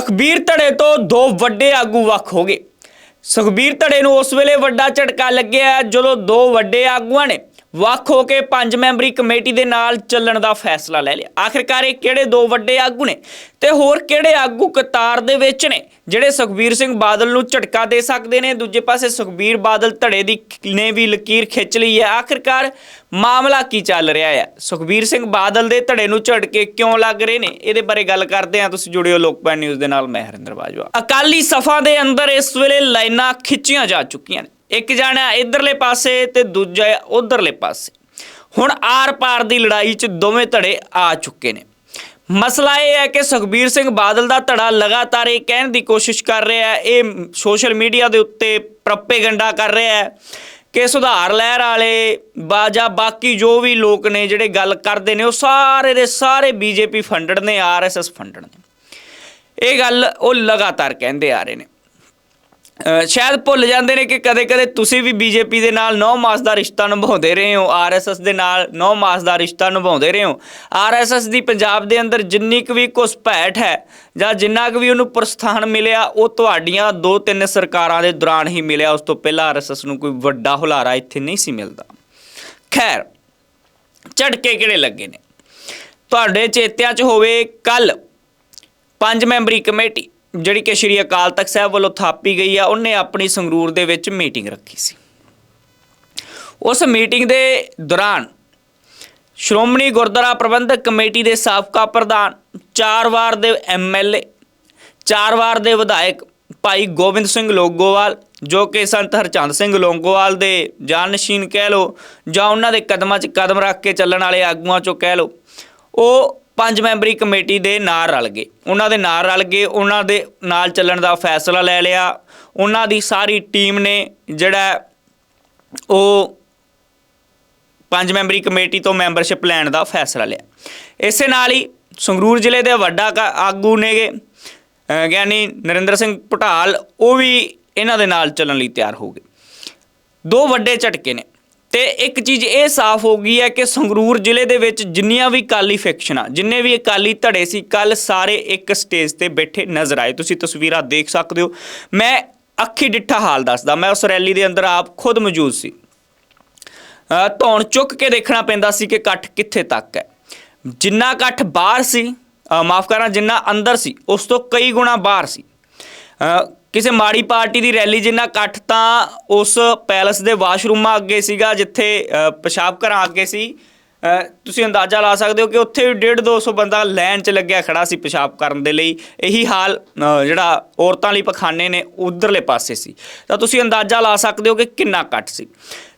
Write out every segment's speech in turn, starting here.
ਸੁਖਬੀਰ ਧੜੇ ਤੋਂ ਦੋ ਵੱਡੇ ਆਗੂ ਵੱਖ ਹੋ ਗਏ। ਸੁਖਬੀਰ ਧੜੇ ਨੂੰ ਉਸ ਵੇਲੇ ਵੱਡਾ ਝਟਕਾ ਲੱਗਿਆ ਜਦੋਂ ਦੋ ਵੱਡੇ ਆਗੂਆਂ ਨੇ ਵੱਖ ਹੋ ਕੇ ਪੰਜ ਮੈਂਬਰੀ ਕਮੇਟੀ ਦੇ ਨਾਲ ਚੱਲਣ ਦਾ ਫੈਸਲਾ ਲੈ ਲਿਆ। ਆਖਿਰਕਾਰ ਇਹ ਕਿਹੜੇ ਦੋ ਵੱਡੇ ਆਗੂ ਨੇ ਤੇ ਹੋਰ ਕਿਹੜੇ ਆਗੂ ਕਤਾਰ ਦੇ ਵਿੱਚ ਨੇ, ਜਿਹੜੇ ਸੁਖਬੀਰ ਸਿੰਘ ਬਾਦਲ ਨੂੰ ਝਟਕਾ ਦੇ ਸਕਦੇ ਨੇ? ਦੂਜੇ ਪਾਸੇ ਸੁਖਬੀਰ ਬਾਦਲ ਧੜੇ ਦੀ ਨੇ ਵੀ ਲਕੀਰ ਖਿੱਚ ਲਈ ਹੈ। ਆਖਿਰਕਾਰ ਮਾਮਲਾ ਕੀ ਚੱਲ ਰਿਹਾ ਹੈ? ਸੁਖਬੀਰ ਸਿੰਘ ਬਾਦਲ ਦੇ ਧੜੇ ਨੂੰ ਝਟਕੇ ਕਿਉਂ ਲੱਗ ਰਹੇ ਨੇ? ਇਹਦੇ ਬਾਰੇ ਗੱਲ ਕਰਦੇ ਹਾਂ। ਤੁਸੀਂ ਜੁੜਿਓ ਲੋਕਪਾਲ ਨਿਊਜ਼ ਦੇ ਨਾਲ, ਮੈਂ ਹਰਿੰਦਰ ਬਾਜਵਾ। ਅਕਾਲੀ ਸਫਾ ਦੇ ਅੰਦਰ ਇਸ ਵੇਲੇ ਲਾਈਨਾਂ ਖਿੱਚੀਆਂ ਜਾ ਚੁੱਕੀਆਂ ਨੇ। ਇੱਕ ਜਾਣਾ ਇਧਰਲੇ ਪਾਸੇ ਤੇ ਦੂਜਾ ਉਧਰਲੇ ਪਾਸੇ। ਹੁਣ ਆਰ-ਪਾਰ ਦੀ ਲੜਾਈ 'ਚ ਦੋਵੇਂ ਧੜੇ ਆ ਚੁੱਕੇ ਨੇ। ਮਸਲਾ ਇਹ ਹੈ ਕਿ ਸੁਖਬੀਰ ਸਿੰਘ ਬਾਦਲ ਦਾ ਧੜਾ ਲਗਾਤਾਰ ਇਹ ਕਹਿਣ ਦੀ ਕੋਸ਼ਿਸ਼ ਕਰ ਰਿਹਾ ਹੈ, ਇਹ ਸੋਸ਼ਲ ਮੀਡੀਆ ਦੇ ਉੱਤੇ ਪ੍ਰੋਪੇਗੈਂਡਾ ਕਰ ਰਿਹਾ ਹੈ ਕਿ ਸੁਧਾਰ ਲਹਿਰ ਵਾਲੇ ਬਾਜਾ ਬਾਕੀ ਜੋ ਵੀ ਲੋਕ ਨੇ ਜਿਹੜੇ ਗੱਲ ਕਰਦੇ ਨੇ, ਉਹ ਸਾਰੇ ਦੇ ਸਾਰੇ ਬੀਜੇਪੀ ਫੰਡਡ ਨੇ, ਆਰਐਸਐਸ ਫੰਡਡ ਨੇ। ਇਹ ਗੱਲ ਉਹ ਲਗਾਤਾਰ ਕਹਿੰਦੇ ਆ ਰਹੇ ਨੇ। ਸ਼ਾਇਦ ਭੁੱਲ ਜਾਂਦੇ ਨੇ ਕਿ ਕਦੇ-ਕਦੇ ਤੁਸੀਂ ਵੀ ਬੀਜੇਪੀ ਦੇ ਨਾਲ 9 ਮਾਸ ਦਾ ਰਿਸ਼ਤਾ ਨਿਭਾਉਂਦੇ ਰਹੇ ਹੋ ਆਰਐਸਐਸ ਦੇ ਨਾਲ 9 ਮਾਸ ਦਾ ਰਿਸ਼ਤਾ ਨਿਭਾਉਂਦੇ ਰਹੇ ਹੋ। ਆਰਐਸਐਸ ਦੀ ਪੰਜਾਬ ਦੇ ਅੰਦਰ ਜਿੰਨੀ ਕੁ ਵੀ ਘੁਸਪੈਠ ਹੈ ਜਾਂ ਜਿੰਨਾ ਕੁ ਵੀ ਉਹਨੂੰ ਪ੍ਰਸਥਾਨ ਮਿਲਿਆ, ਉਹ ਤੁਹਾਡੀਆਂ ਦੋ ਤਿੰਨ ਸਰਕਾਰਾਂ ਦੇ ਦੌਰਾਨ ਹੀ ਮਿਲਿਆ। ਉਸ ਤੋਂ ਪਹਿਲਾਂ ਆਰਐਸਐਸ ਨੂੰ ਕੋਈ ਵੱਡਾ ਹੁਲਾਰਾ ਇੱਥੇ ਨਹੀਂ ਸੀ ਮਿਲਦਾ। ਖੈਰ, ਝਟਕੇ ਕਿਹੜੇ ਲੱਗੇ ਨੇ? ਤੁਹਾਡੇ ਚੇਤਿਆਂ 'ਚ ਹੋਵੇ ਕੱਲ ਪੰਜ ਮੈਂਬਰੀ ਕਮੇਟੀ ਜਿਹੜੀ ਕਿ ਸ਼੍ਰੀ ਅਕਾਲ ਤਖਤ ਸਾਹਿਬ ਵੱਲੋਂ ਥਾਪੀ ਗਈ ਆ, ਉਹਨੇ ਆਪਣੀ ਸੰਗਰੂਰ ਦੇ ਵਿੱਚ ਮੀਟਿੰਗ ਰੱਖੀ ਸੀ। ਉਸ ਮੀਟਿੰਗ ਦੇ ਦੌਰਾਨ ਸ਼੍ਰੋਮਣੀ ਗੁਰਦੁਆਰਾ ਪ੍ਰਬੰਧਕ ਕਮੇਟੀ ਦੇ ਸਾਬਕਾ ਪ੍ਰਧਾਨ, ਚਾਰ ਵਾਰ ਦੇ ਐਮਐਲਏ ਚਾਰ ਵਾਰ ਦੇ ਵਿਧਾਇਕ ਭਾਈ ਗੋਬਿੰਦ ਸਿੰਘ ਲੋਗੋਵਾਲ, ਜੋ ਕਿ ਸੰਤ ਹਰਚੰਦ ਸਿੰਘ ਲੋਂਗੋਵਾਲ ਦੇ ਜਾਨਸ਼ੀਨ ਕਹਿ ਲੋ ਜਾਂ ਉਹਨਾਂ ਦੇ ਕਦਮਾਂ 'ਚ ਕਦਮ ਰੱਖ ਕੇ ਚੱਲਣ ਵਾਲੇ ਆਗੂਆਂ 'ਚੋਂ ਕਹਿ ਲੋ ਉਹ ਪੰਜ ਮੈਂਬਰੀ ਕਮੇਟੀ ਦੇ ਨਾਲ ਰਲ ਗਏ। ਉਹਨਾਂ ਦੇ ਨਾਲ ਰਲ ਗਏ, ਉਹਨਾਂ ਦੇ ਨਾਲ ਚੱਲਣ ਦਾ ਫੈਸਲਾ ਲੈ ਲਿਆ। ਉਹਨਾਂ ਦੀ ਸਾਰੀ ਟੀਮ ਨੇ ਜਿਹੜਾ ਉਹ ਪੰਜ ਮੈਂਬਰੀ ਕਮੇਟੀ ਤੋਂ ਮੈਂਬਰਸ਼ਿਪ ਲੈਣ ਦਾ ਫੈਸਲਾ ਲਿਆ। ਇਸੇ ਨਾਲ ਹੀ ਸੰਗਰੂਰ ਜ਼ਿਲ੍ਹੇ ਦੇ ਵੱਡਾ ਕ- ਆਗੂ ਨੇਗੇ ਗਿਆਨੀ ਨਰਿੰਦਰ ਸਿੰਘ ਪਟਾਲ, ਉਹ ਵੀ ਇਹਨਾਂ ਦੇ ਨਾਲ ਚੱਲਣ ਲਈ ਤਿਆਰ ਹੋ ਗਏ। ਦੋ ਵੱਡੇ ਝਟਕੇ ਨੇ। ਤੇ ਇੱਕ ਚੀਜ਼ ਇਹ ਸਾਫ਼ ਹੋ ਗਈ ਹੈ ਕਿ ਸੰਗਰੂਰ ਜ਼ਿਲ੍ਹੇ ਦੇ ਵਿੱਚ ਜਿੰਨੀਆਂ ਵੀ ਅਕਾਲੀ ਫੈਕਸ਼ਨਾਂ ਜਿੰਨੇ ਵੀ ਅਕਾਲੀ ਧੜੇ ਸੀ ਕੱਲ ਸਾਰੇ ਇੱਕ ਸਟੇਜ ਤੇ ਬੈਠੇ ਨਜ਼ਰ ਆਏ। ਤੁਸੀਂ ਤਸਵੀਰਾਂ ਦੇਖ ਸਕਦੇ ਹੋ। ਮੈਂ ਅੱਖੀ ਡਿੱਠਾ ਹਾਲ ਦੱਸਦਾ। ਮੈਂ ਉਸ ਰੈਲੀ ਦੇ ਅੰਦਰ ਆਪ ਖੁਦ ਮੌਜੂਦ ਸੀ। ਧੌਣ ਚੁੱਕ ਕੇ ਦੇਖਣਾ ਪੈਂਦਾ ਸੀ ਕਿ ਇਕੱਠ ਕਿੱਥੇ ਤੱਕ ਹੈ। ਜਿੰਨਾ ਇਕੱਠ ਬਾਹਰ ਸੀ ਮਾਫ ਕਰਨਾ ਜਿੰਨਾ ਅੰਦਰ ਸੀ, ਉਸ ਤੋਂ ਕਈ ਗੁਣਾ ਬਾਹਰ ਸੀ। ਕਿਸੇ ਮਾੜੀ ਪਾਰਟੀ ਦੀ ਰੈਲੀ ਜਿੰਨਾ ਇਕੱਠ ਤਾਂ ਉਸ ਪੈਲਸ ਦੇ ਵਾਸ਼ਰੂਮਾਂ ਅੱਗੇ ਸੀਗਾ ਜਿੱਥੇ ਅ, ਪਿਸ਼ਾਬ ਘਰਾਂ ਅੱਗੇ ਸੀ। ਤੁਸੀਂ ਅੰਦਾਜ਼ਾ ਲਾ ਸਕਦੇ ਹੋ ਕਿ ਉੱਥੇ ਵੀ 1.5 200 ਬੰਦਾ ਲਾਈਨ 'ਚ ਲੱਗਿਆ ਖੜਾ ਸੀ ਪਿਸ਼ਾਬ ਕਰਨ ਦੇ ਲਈ। ਇਹੀ ਹਾਲ ਜਿਹੜਾ ਔਰਤਾਂ ਲਈ ਪਖਾਨੇ ਨੇ ਉਧਰਲੇ ਪਾਸੇ ਸੀ। ਤਾਂ ਤੁਸੀਂ ਅੰਦਾਜ਼ਾ ਲਾ ਸਕਦੇ ਹੋ ਕਿ ਕਿੰਨਾ ਇਕੱਠ ਸੀ।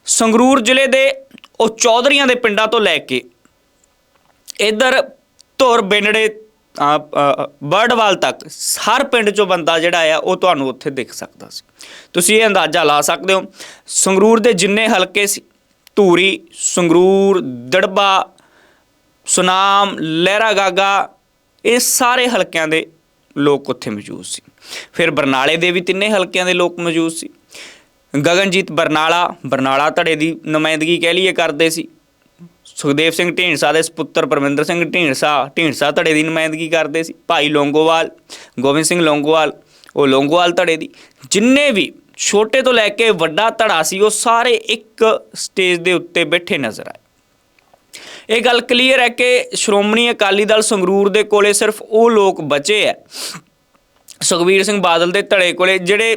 ਸੰਗਰੂਰ ਜ਼ਿਲ੍ਹੇ ਦੇ ਉਹ ਚੌਧਰੀਆਂ ਦੇ ਪਿੰਡਾਂ ਤੋਂ ਲੈ ਕੇ ਇਧਰ ਧੁਰ ਬਿੰਨੜੇ ਬਰਡਵਾਲ ਤੱਕ ਹਰ ਪਿੰਡ ਚੋਂ ਬੰਦਾ ਜਿਹੜਾ ਆ, ਉਹ ਤੁਹਾਨੂੰ ਉੱਥੇ ਦਿਖ ਸਕਦਾ ਸੀ। ਤੁਸੀਂ ਇਹ ਅੰਦਾਜ਼ਾ ਲਾ ਸਕਦੇ ਹੋ, ਸੰਗਰੂਰ ਦੇ ਜਿੰਨੇ ਹਲਕੇ ਸੀ, ਧੂਰੀ, ਸੰਗਰੂਰ, ਦੜਬਾ, ਸੁਨਾਮ, ਲਹਿਰਾ ਗਾਗਾ, ਇਹ ਸਾਰੇ ਹਲਕਿਆਂ ਦੇ ਲੋਕ ਉੱਥੇ ਮੌਜੂਦ ਸੀ। ਫਿਰ ਬਰਨਾਲੇ ਦੇ ਵੀ ਤਿੰਨੇ ਹਲਕਿਆਂ ਦੇ ਲੋਕ ਮੌਜੂਦ ਸੀ। ਗਗਨਜੀਤ ਬਰਨਾਲਾ ਬਰਨਾਲਾ ਧੜੇ ਦੀ ਨੁਮਾਇੰਦਗੀ ਕਹਿ ਲਈਏ, ਕਰਦੇ ਸੀ। ਸੁਖਦੇਵ ਸਿੰਘ ਢੀਂਡਸਾ ਦੇ ਸੁਪੁੱਤਰ ਪਰਮਿੰਦਰ ਸਿੰਘ ਢੀਂਡਸਾ ਢੀਂਡਸਾ ਧੜੇ ਦੀ ਨੁਮਾਇੰਦਗੀ ਕਰਦੇ ਸੀ। ਭਾਈ ਲੋਂਗੋਵਾਲ, ਗੋਬਿੰਦ ਸਿੰਘ ਲੋਂਗੋਵਾਲ, ਉਹ ਲੋਂਗੋਵਾਲ ਧੜੇ ਦੀ। ਜਿੰਨੇ ਵੀ ਛੋਟੇ ਤੋਂ ਲੈ ਕੇ ਵੱਡਾ ਧੜਾ ਸੀ, ਉਹ ਸਾਰੇ ਇੱਕ ਸਟੇਜ ਦੇ ਉੱਤੇ ਬੈਠੇ ਨਜ਼ਰ ਆਏ। ਇਹ ਗੱਲ ਕਲੀਅਰ ਹੈ ਕਿ ਸ਼੍ਰੋਮਣੀ ਅਕਾਲੀ ਦਲ ਸੰਗਰੂਰ ਦੇ ਕੋਲੇ ਸਿਰਫ ਉਹ ਲੋਕ ਬਚੇ ਹੈ। ਸੁਖਬੀਰ ਸਿੰਘ ਬਾਦਲ ਦੇ ਧੜੇ ਕੋਲੇ, ਜਿਹੜੇ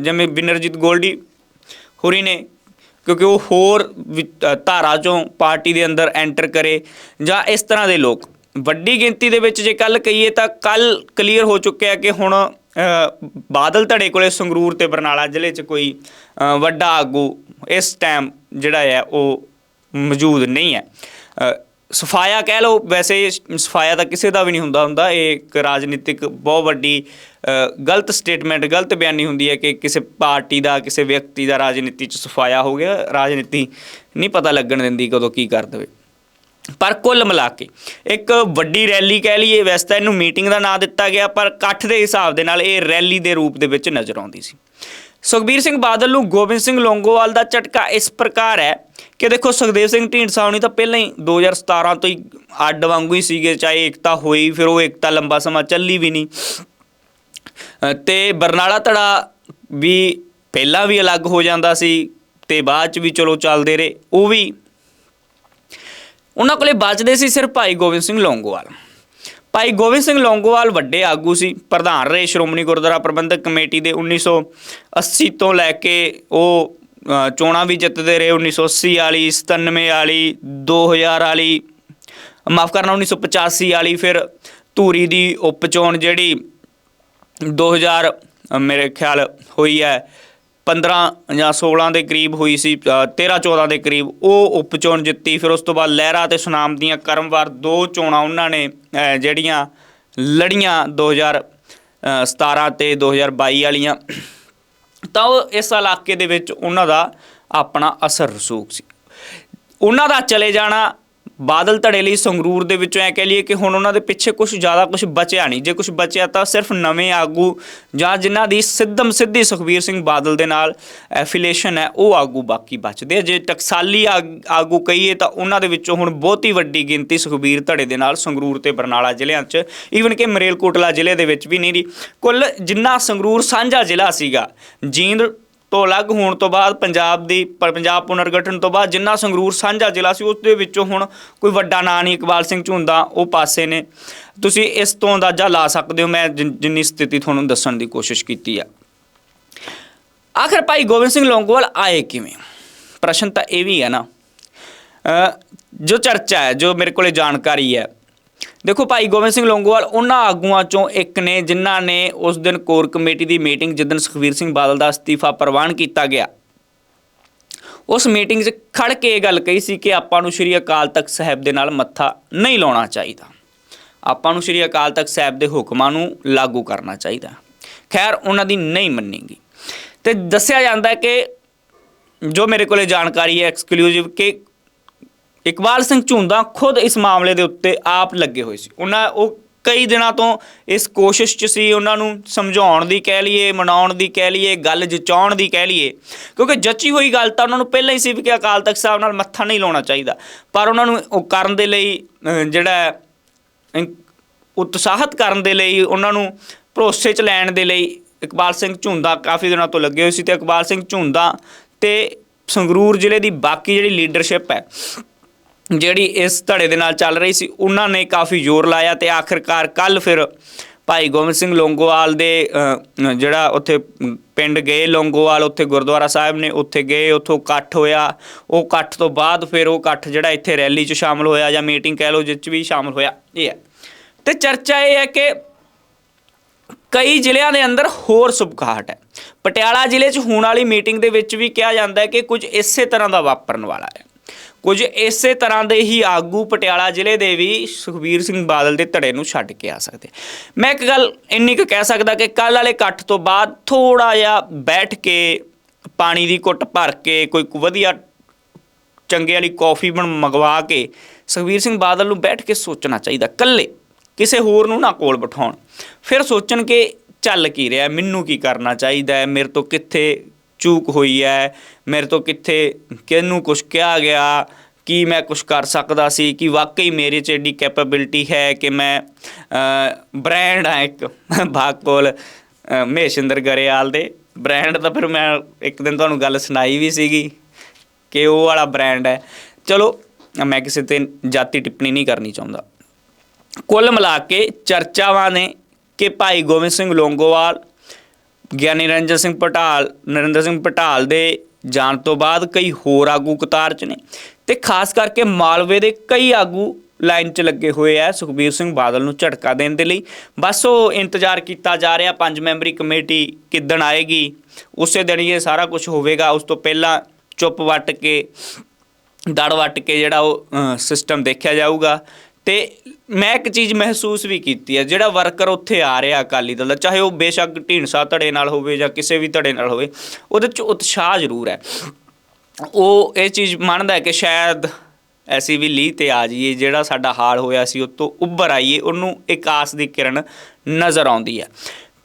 ਜਿਵੇਂ ਬਿਨਰਜੀਤ ਗੋਲਡੀ ਹੁਰੀ ਨੇ ਕਿਉਂਕਿ ਉਹ ਹੋਰ ਵਿ- ਧਾਰਾ ਚੋਂ ਪਾਰਟੀ ਦੇ ਅੰਦਰ ਐਂਟਰ ਕਰੇ ਜਾਂ ਇਸ ਤਰ੍ਹਾਂ ਦੇ ਲੋਕ। ਵੱਡੀ ਗਿਣਤੀ ਦੇ ਵਿੱਚ ਜੇ ਕੱਲ ਕਹੀਏ ਤਾਂ ਕੱਲ ਕਲੀਅਰ ਹੋ ਚੁੱਕਿਆ ਕਿ ਹੁਣ ਬਾਦਲ ਧੜੇ ਕੋਲੇ ਸੰਗਰੂਰ ਤੇ ਬਰਨਾਲਾ ਜ਼ਿਲ੍ਹੇ 'ਚ ਕੋਈ ਵੱਡਾ ਆਗੂ ਇਸ ਟਾਈਮ ਜਿਹੜਾ ਹੈ ਉਹ ਮੌਜੂਦ ਨਹੀਂ ਹੈ। ਸਫਾਇਆ ਕਹਿ ਲਓ ਵੈਸੇ ਸਫਾਇਆ ਤਾਂ ਕਿਸੇ ਦਾ ਵੀ ਨਹੀਂ ਹੁੰਦਾ ਹੁੰਦਾ ਇਹ ਇੱਕ ਰਾਜਨੀਤਿਕ ਬਹੁਤ ਵੱਡੀ ਅ, ਗਲਤ ਸਟੇਟਮੈਂਟ ਗਲਤ ਬਿਆਨੀ ਹੁੰਦੀ ਹੈ ਕਿ ਕਿਸੇ ਪਾਰਟੀ ਦਾ ਕਿਸੇ ਵਿਅਕਤੀ ਦਾ ਰਾਜਨੀਤੀ 'ਚ ਸਫਾਇਆ ਹੋ ਗਿਆ ਰਾਜਨੀਤੀ ਨਹੀਂ ਪਤਾ ਲੱਗਣ ਦਿੰਦੀ ਕਦੋਂ ਕੀ ਕਰ ਦੇਵੇ। ਪਰ ਕੁੱਲ ਮਿਲਾ ਕੇ ਇੱਕ ਵੱਡੀ ਰੈਲੀ ਕਹਿ ਲਈਏ ਵੈਸੇ ਤਾਂ ਇਹਨੂੰ ਮੀਟਿੰਗ ਦਾ ਨਾਂ ਦਿੱਤਾ ਗਿਆ ਪਰ ਇਕੱਠ ਦੇ ਹਿਸਾਬ ਦੇ ਨਾਲ ਇਹ ਰੈਲੀ ਦੇ ਰੂਪ ਦੇ ਵਿੱਚ ਨਜ਼ਰ ਆਉਂਦੀ ਸੀ। ਸੁਖਬੀਰ ਸਿੰਘ ਬਾਦਲ ਨੂੰ ਗੋਬਿੰਦ ਸਿੰਘ ਲੌਂਗੋਵਾਲ ਦਾ ਝਟਕਾ ਇਸ ਪ੍ਰਕਾਰ ਹੈ ਕਿ ਦੇਖੋ ਸੁਖਦੇਵ ਸਿੰਘ ਢੀਂਡਸਾ ਹੋਣੀ ਤਾਂ ਪਹਿਲਾਂ ਹੀ 2017 ਤੋਂ ਹੀ ਅੱਡ ਵਾਂਗੂ ਹੀ ਸੀਗੇ ਚਾਹੇ ਏਕਤਾ ਹੋਈ ਫਿਰ ਉਹ ਏਕਤਾ ਲੰਬਾ ਸਮਾਂ ਚੱਲੀ ਵੀ ਨਹੀਂ। ਅ, ਤੇ ਬਰਨਾਲਾ ਧੜਾ ਵੀ ਪਹਿਲਾਂ ਵੀ ਅਲੱਗ ਹੋ ਜਾਂਦਾ ਸੀ ਤੇ ਬਾਅਦ ਚ ਵੀ ਚਲੋ ਚੱਲਦੇ ਰਹੇ ਉਹ ਵੀ। ਉਹਨਾਂ ਕੋਲੇ ਬਚਦੇ ਸੀ ਸਿਰਫ ਭਾਈ ਗੋਬਿੰਦ ਸਿੰਘ ਲੌਂਗੋਵਾਲ। ਭਾਈ ਗੋਬਿੰਦ ਸਿੰਘ ਲੌਂਗੋਵਾਲ ਵੱਡੇ ਆਗੂ ਸੀ ਪ੍ਰਧਾਨ ਰਹੇ ਸ਼੍ਰੋਮਣੀ ਗੁਰਦੁਆਰਾ ਪ੍ਰਬੰਧਕ ਕਮੇਟੀ ਦੇ 1980 ਤੋਂ ਲੈ ਕੇ ਉਹ ਚੋਣਾਂ ਵੀ ਜਿੱਤਦੇ ਰਹੇ 1980 ਵਾਲੀ 97 ਵਾਲੀ 2000 ਵਾਲੀ। ਮਾਫ ਕਰਨਾ 1985 ਵਾਲੀ ਫਿਰ ਧੂਰੀ ਦੀ ਉਪ ਚੋਣ ਜਿਹੜੀ 2000 ਅ, ਮੇਰੇ ਖਿਆਲ ਹੋਈ ਹੈ 15 ਜਾਂ 16 ਦੇ ਕਰੀਬ ਹੋਈ ਸੀ 13 14 ਦੇ ਕਰੀਬ ਉਹ ਉਪ ਚੋਣ ਜਿੱਤੀ। ਫਿਰ ਉਸ ਤੋਂ ਬਾਅਦ ਲਹਿਰਾ ਤੇ ਸੁਨਾਮ ਦੀਆਂ ਕਰਮਵਾਰ ਦੋ ਚੋਣਾਂ ਉਹਨਾਂ ਨੇ ਜਿਹੜੀਆਂ ਲੜੀਆਂ 2017 ਤੇ 2022 ਵਾਲੀਆਂ। ਤਾਂ ਉਹ ਇਸ ਇਲਾਕੇ ਦੇ ਵਿੱਚ ਉਹਨਾਂ ਦਾ ਆਪਣਾ ਅਸਰ ਰਸੂਖ ਸੀ। ਉਹਨਾਂ ਦਾ ਚਲੇ ਜਾਣਾ ਬਾਦਲ ਧੜੇ ਲਈ ਸੰਗਰੂਰ ਦੇ ਵਿੱਚੋਂ ਐ ਕਹਿ ਲਈਏ ਕਿ ਹੁਣ ਉਹਨਾਂ ਦੇ ਪਿੱਛੇ ਕੁਝ ਜ਼ਿਆਦਾ ਕੁਝ ਬਚਿਆ ਨਹੀਂ। ਜੇ ਕੁਝ ਬਚਿਆ ਤਾਂ ਸਿਰਫ ਨਵੇਂ ਆਗੂ ਜਾਂ ਜਿਨ੍ਹਾਂ ਦੀ ਸਿੱਧਮ ਸਿੱਧੀ ਸੁਖਬੀਰ ਸਿੰਘ ਬਾਦਲ ਦੇ ਨਾਲ ਐਫੀਲੀਏਸ਼ਨ ਹੈ, ਉਹ ਆਗੂ ਬਾਕੀ ਬਚਦੇ ਆ। ਜੇ ਟਕਸਾਲੀ ਆਗ- ਆਗੂ ਕਹੀਏ ਤਾਂ ਉਹਨਾਂ ਦੇ ਵਿੱਚੋਂ ਹੁਣ ਬਹੁਤੀ ਵੱਡੀ ਗਿਣਤੀ ਸੁਖਬੀਰ ਧੜੇ ਦੇ ਨਾਲ ਸੰਗਰੂਰ ਤੇ ਬਰਨਾਲਾ ਜ਼ਿਲ੍ਹਿਆਂ 'ਚ ਈਵਨ ਕਿ ਮਰੇਲਕੋਟਲਾ ਜ਼ਿਲ੍ਹੇ ਦੇ ਵਿੱਚ ਵੀ ਨਹੀਂ ਰਹੀ। ਕੁੱਲ ਜਿੰਨਾ ਸੰਗਰੂਰ ਸਾਂਝਾ ਜ਼ਿਲ੍ਹਾ ਸੀਗਾ, ਜੀਂਦ ਤੋਂ ਅਲੱਗ ਹੋਣ ਤੋਂ ਬਾਅਦ ਪੰਜਾਬ ਦੀ ਪ- ਪੰਜਾਬ ਪੁਨਰਗਠਨ ਤੋਂ ਬਾਅਦ ਜਿੰਨਾ ਸੰਗਰੂਰ ਸਾਂਝਾ ਜ਼ਿਲ੍ਹਾ ਸੀ, ਉਸ ਦੇ ਵਿੱਚੋਂ ਹੁਣ ਕੋਈ ਵੱਡਾ ਨਾਂ ਨਹੀਂ, ਇਕਬਾਲ ਸਿੰਘ ਝੁੰਦਾ, ਉਹ ਪਾਸੇ ਨੇ। ਤੁਸੀਂ ਇਸ ਤੋਂ ਅੰਦਾਜ਼ਾ ਲਾ ਸਕਦੇ ਹੋ, ਮੈਂ ਜਿਨ- ਜਿੰਨੀ ਸਥਿਤੀ ਤੁਹਾਨੂੰ ਦੱਸਣ ਦੀ ਕੋਸ਼ਿਸ਼ ਕੀਤੀ ਆ। ਆਖਰ ਭਾਈ ਗੋਬਿੰਦ ਸਿੰਘ ਲੌਂਗੋਵਾਲ ਆਏ ਕਿਵੇਂ? ਪ੍ਰਸ਼ਨ ਤਾਂ ਇਹ ਵੀ ਹੈ ਨਾ। ਜੋ ਚਰਚਾ ਹੈ, ਜੋ ਮੇਰੇ ਕੋਲੇ ਜਾਣਕਾਰੀ ਹੈ ਦੇਖੋ ਭਾਈ ਗੋਬਿੰਦ ਸਿੰਘ ਲੌਂਗੋਵਾਲ, ਉਹਨਾਂ ਆਗੂਆਂ ਚੋਂ ਇੱਕ ਨੇ ਜਿਨ੍ਹਾਂ ਨੇ ਉਸ ਦਿਨ ਕੋਰ ਕਮੇਟੀ ਦੀ ਮੀਟਿੰਗ ਜਿੱਦਣ ਸੁਖਵੀਰ ਸਿੰਘ ਬਾਦਲ ਦਾ ਅਸਤੀਫਾ ਪ੍ਰਵਾਨ ਕੀਤਾ ਗਿਆ। ਉਸ ਮੀਟਿੰਗ 'ਚ ਖੜ ਕੇ ਇਹ ਗੱਲ ਕਹੀ ਸੀ ਕਿ ਆਪਾਂ ਨੂੰ ਸ਼੍ਰੀ ਅਕਾਲ ਤਖਤ ਸਾਹਿਬ ਦੇ ਨਾਲ ਮੱਥਾ ਨਹੀਂ ਲਾਉਣਾ ਚਾਹੀਦਾ। ਆਪਾਂ ਨੂੰ ਸ਼੍ਰੀ ਅਕਾਲ ਤਖਤ ਸਾਹਿਬ ਦੇ ਹੁਕਮਾਂ ਨੂੰ ਲਾਗੂ ਕਰਨਾ ਚਾਹੀਦਾ। ਖੈਰ, ਉਹਨਾਂ ਦੀ ਨਹੀਂ ਮੰਨੇਗੀ। ਤੇ ਦੱਸਿਆ ਜਾਂਦਾ ਕਿ ਜੋ ਮੇਰੇ ਕੋਲੇ ਜਾਣਕਾਰੀ ਹੈ ਐਕਸਕਲੂਸਿਵ ਕਿ ਇਕਬਾਲ ਸਿੰਘ ਝੁੰਦਾ ਖੁਦ ਇਸ ਮਾਮਲੇ ਦੇ ਉੱਤੇ ਆਪ ਲੱਗੇ ਹੋਏ ਸੀ। ਉਹਨਾਂ ਉਹ ਕਈ ਦਿਨਾਂ ਤੋਂ ਇਸ ਕੋਸ਼ਿਸ਼ 'ਚ ਸੀ ਉਹਨਾਂ ਨੂੰ ਸਮਝਾਉਣ ਦੀ ਕਹਿ ਲਈਏ, ਮਨਾਉਣ ਦੀ ਕਹਿ ਲਈਏ, ਗੱਲ ਜਚਾਉਣ ਦੀ ਕਹਿ ਲਈਏ। ਕਿਉਂਕਿ ਜੱਚੀ ਹੋਈ ਗੱਲ ਤਾਂ ਉਹਨਾਂ ਨੂੰ ਪਹਿਲਾਂ ਹੀ ਸੀ ਵੀ ਕਿ ਅਕਾਲ ਤਖਤ ਸਾਹਿਬ ਨਾਲ ਮੱਥਾ ਨਹੀਂ ਲਾਉਣਾ ਚਾਹੀਦਾ। ਪਰ ਉਹਨਾਂ ਨੂੰ ਉਹ ਕਰਨ ਦੇ ਲਈ ਜਿਹੜਾ ਉਤਸ਼ਾਹਿਤ ਕਰਨ ਦੇ ਲਈ, ਉਹਨਾਂ ਨੂੰ ਭਰੋਸੇ 'ਚ ਲੈਣ ਦੇ ਲਈ ਇਕਬਾਲ ਸਿੰਘ ਝੁੰਦਾ ਕਾਫੀ ਦਿਨਾਂ ਤੋਂ ਲੱਗੇ ਹੋਏ ਸੀ। ਤੇ ਇਕਬਾਲ ਸਿੰਘ ਝੁੰਦਾ ਤੇ ਸੰਗਰੂਰ ਜ਼ਿਲ੍ਹੇ ਦੀ ਬਾਕੀ ਜਿਹੜੀ ਲੀਡਰਸ਼ਿਪ ਹੈ ਜਿਹੜੀ ਇਸ ਧੜੇ ਦੇ ਨਾਲ ਚੱਲ ਰਹੀ ਸੀ, ਉਹਨਾਂ ਨੇ ਕਾਫੀ ਜ਼ੋਰ ਲਾਇਆ ਤੇ ਆਖਿਰਕਾਰ ਕੱਲ ਫਿਰ ਭਾਈ ਗੋਬਿੰਦ ਸਿੰਘ ਲੋਂਗੋਵਾਲ ਦੇ ਜਿਹੜਾ ਉੱਥੇ ਪਿੰਡ ਗਏ ਲੋਂਗੋਵਾਲ, ਉੱਥੇ ਗੁਰਦੁਆਰਾ ਸਾਹਿਬ ਨੇ ਉੱਥੇ ਗਏ, ਉੱਥੋਂ ਇਕੱਠ ਹੋਇਆ। ਉਹ ਇਕੱਠ ਤੋਂ ਬਾਅਦ ਫਿਰ ਉਹ ਇਕੱਠ ਜਿਹੜਾ ਇੱਥੇ ਰੈਲੀ 'ਚ ਸ਼ਾਮਲ ਹੋਇਆ ਜਾਂ ਮੀਟਿੰਗ ਕਹਿ ਲਓ ਜਿਸ 'ਚ ਵੀ ਸ਼ਾਮਲ ਹੋਇਆ, ਇਹ ਹੈ। ਤੇ ਚਰਚਾ ਇਹ ਹੈ ਕਿ ਕਈ ਜ਼ਿਲ੍ਹਿਆਂ ਦੇ ਅੰਦਰ ਹੋਰ ਸੁਭਕਾਹਟ ਹੈ। ਪਟਿਆਲਾ ਜ਼ਿਲ੍ਹੇ 'ਚ ਹੋਣ ਵਾਲੀ ਮੀਟਿੰਗ ਦੇ ਵਿੱਚ ਵੀ ਕਿਹਾ ਜਾਂਦਾ ਹੈ ਕਿ ਕੁਝ ਇਸੇ ਤਰ੍ਹਾਂ ਦਾ ਵਾਪਰਨ ਵਾਲਾ ਹੈ। ਕੁਝ ਇਸੇ ਤਰ੍ਹਾਂ ਦੇ ਹੀ ਆਗੂ ਪਟਿਆਲਾ ਜ਼ਿਲ੍ਹੇ ਦੇ ਵੀ ਸੁਖਬੀਰ ਸਿੰਘ ਬਾਦਲ ਦੇ ਧੜੇ ਨੂੰ ਛੱਡ ਕੇ ਆ ਸਕਦੇ। ਮੈਂ ਇੱਕ ਗੱਲ ਇੰਨੀ ਕੁ ਕਹਿ ਸਕਦਾ ਕਿ ਕੱਲ ਵਾਲੇ ਇਕੱਠ ਤੋਂ ਬਾਅਦ ਥੋੜਾ ਜਿਹਾ ਬੈਠ ਕੇ ਪਾਣੀ ਦੀ ਘੁੱਟ ਭਰ ਕੇ ਕੋਈ ਵਧੀਆ ਚੰਗੇ ਵਾਲੀ ਕੌਫੀ ਬਣ ਮੰਗਵਾ ਕੇ ਸੁਖਬੀਰ ਸਿੰਘ ਬਾਦਲ ਨੂੰ ਬੈਠ ਕੇ ਸੋਚਣਾ ਚਾਹੀਦਾ ਕੱਲੇ ਕਿਸੇ ਹੋਰ ਨੂੰ ਨਾ ਕੋਲ ਬਿਠਾਉਣ। ਫਿਰ ਸੋਚਣ ਕਿ ਚੱਲ ਕੀ ਰਿਹਾ, ਮੈਨੂੰ ਕੀ ਕਰਨਾ ਚਾਹੀਦਾ ਹੈ, ਮੇਰੇ ਤੋਂ ਕਿੱਥੇ ਚੂਕ ਹੋਈ ਹੈ ਮੇਰੇ ਤੋਂ ਕਿੱਥੇ ਕਿਹਨੂੰ ਕੁਝ ਕਿਹਾ ਗਿਆ, ਕੀ ਮੈਂ ਕੁਝ ਕਰ ਸਕਦਾ ਸੀ, ਕਿ ਵਾਕਈ ਮੇਰੇ 'ਚ ਐਡੀ ਕੈਪੇਬਿਲਿਟੀ ਹੈ ਕਿ ਮੈਂ ਬ੍ਰਾਂਡ ਆ ਇੱਕ ਭਾਗਪੋਲ ਮਹੇਸ਼ਿੰਦਰ ਗਰੇਵਾਲ ਦੇ। ਬ੍ਰਾਂਡ ਤਾਂ ਫਿਰ ਮੈਂ ਇੱਕ ਦਿਨ ਤੁਹਾਨੂੰ ਗੱਲ ਸੁਣਾਈ ਵੀ ਸੀਗੀ ਕਿ ਉਹ ਵਾਲਾ ਬ੍ਰਾਂਡ ਹੈ ਚਲੋ, ਮੈਂ ਕਿਸੇ ਤੇ ਜਾਤੀ ਟਿੱਪਣੀ ਨਹੀਂ ਕਰਨੀ ਚਾਹੁੰਦਾ। ਕੁੱਲ ਮਿਲਾ ਕੇ ਚਰਚਾਵਾਂ ਨੇ ਕਿ ਭਾਈ ਗੋਬਿੰਦ ਸਿੰਘ ਲੋਂਗੋਵਾਲ ਗਿਆਨੀ ਰੰਜਨ ਸਿੰਘ ਪਟਾਲ, ਨਰਿੰਦਰ ਸਿੰਘ ਪਟਾਲ ਦੇ ਜਾਣ ਤੋਂ ਬਾਅਦ ਕਈ ਹੋਰ ਆਗੂ ਕਤਾਰ ਚ ਨੇ ਤੇ ਖਾਸ ਕਰਕੇ ਮਾਲਵੇ ਦੇ ਕਈ ਆਗੂ ਲਾਈਨ 'ਚ ਲੱਗੇ ਹੋਏ ਆ ਸੁਖਬੀਰ ਸਿੰਘ ਬਾਦਲ ਨੂੰ ਝਟਕਾ ਦੇਣ ਦੇ ਲਈ। ਬਸ ਉਹ ਇੰਤਜ਼ਾਰ ਕੀਤਾ ਜਾ ਰਿਹਾ, ਪੰਜ ਮੈਂਬਰੀ ਕਮੇਟੀ ਕਿੱਦਣ ਆਏਗੀ, ਉਸੇ ਦਿਨ ਹੀ ਇਹ ਸਾਰਾ ਕੁਝ ਹੋਵੇਗਾ, ਉਸ ਤੋਂ ਪਹਿਲਾਂ ਚੁੱਪ ਵੱਟ ਕੇ, ਦੜ ਵੱਟ ਕੇ ਜਿਹੜਾ ਉਹ ਸਿਸਟਮ ਦੇਖਿਆ ਜਾਊਗਾ। ਤੇ ਮੈਂ ਇੱਕ ਚੀਜ਼ ਮਹਿਸੂਸ ਵੀ ਕੀਤੀ ਹੈ, ਜਿਹੜਾ ਵਰਕਰ ਉੱਥੇ ਆ ਰਿਹਾ ਅਕਾਲੀ ਦਲ ਦਾ, ਚਾਹੇ ਉਹ ਬੇਸ਼ੱਕ ਢੀਂਡਸਾ ਧੜੇ ਨਾਲ ਹੋਵੇ ਜਾਂ ਕਿਸੇ ਵੀ ਧੜੇ ਨਾਲ ਹੋਵੇ, ਉਹਦੇ ਚ ਉਤਸ਼ਾਹ ਜ਼ਰੂਰ ਹੈ। ਉਹ ਇਹ ਚੀਜ਼ ਮੰਨਦਾ ਹੈ ਕਿ ਸ਼ਾਇਦ ਐਸੀ ਵੀ ਲੀਹ ਤੇ ਆ ਜਾਈਏ, ਜਿਹੜਾ ਸਾਡਾ ਹਾਲ ਹੋਇਆ ਸੀ, ਉਹ ਤੋਂ ਉੱਭਰ ਆਈਏ, ਉਹਨੂੰ ਇੱਕ ਆਸ ਦੀ ਕਿਰਨ ਨਜ਼ਰ ਆਉਂਦੀ ਹੈ।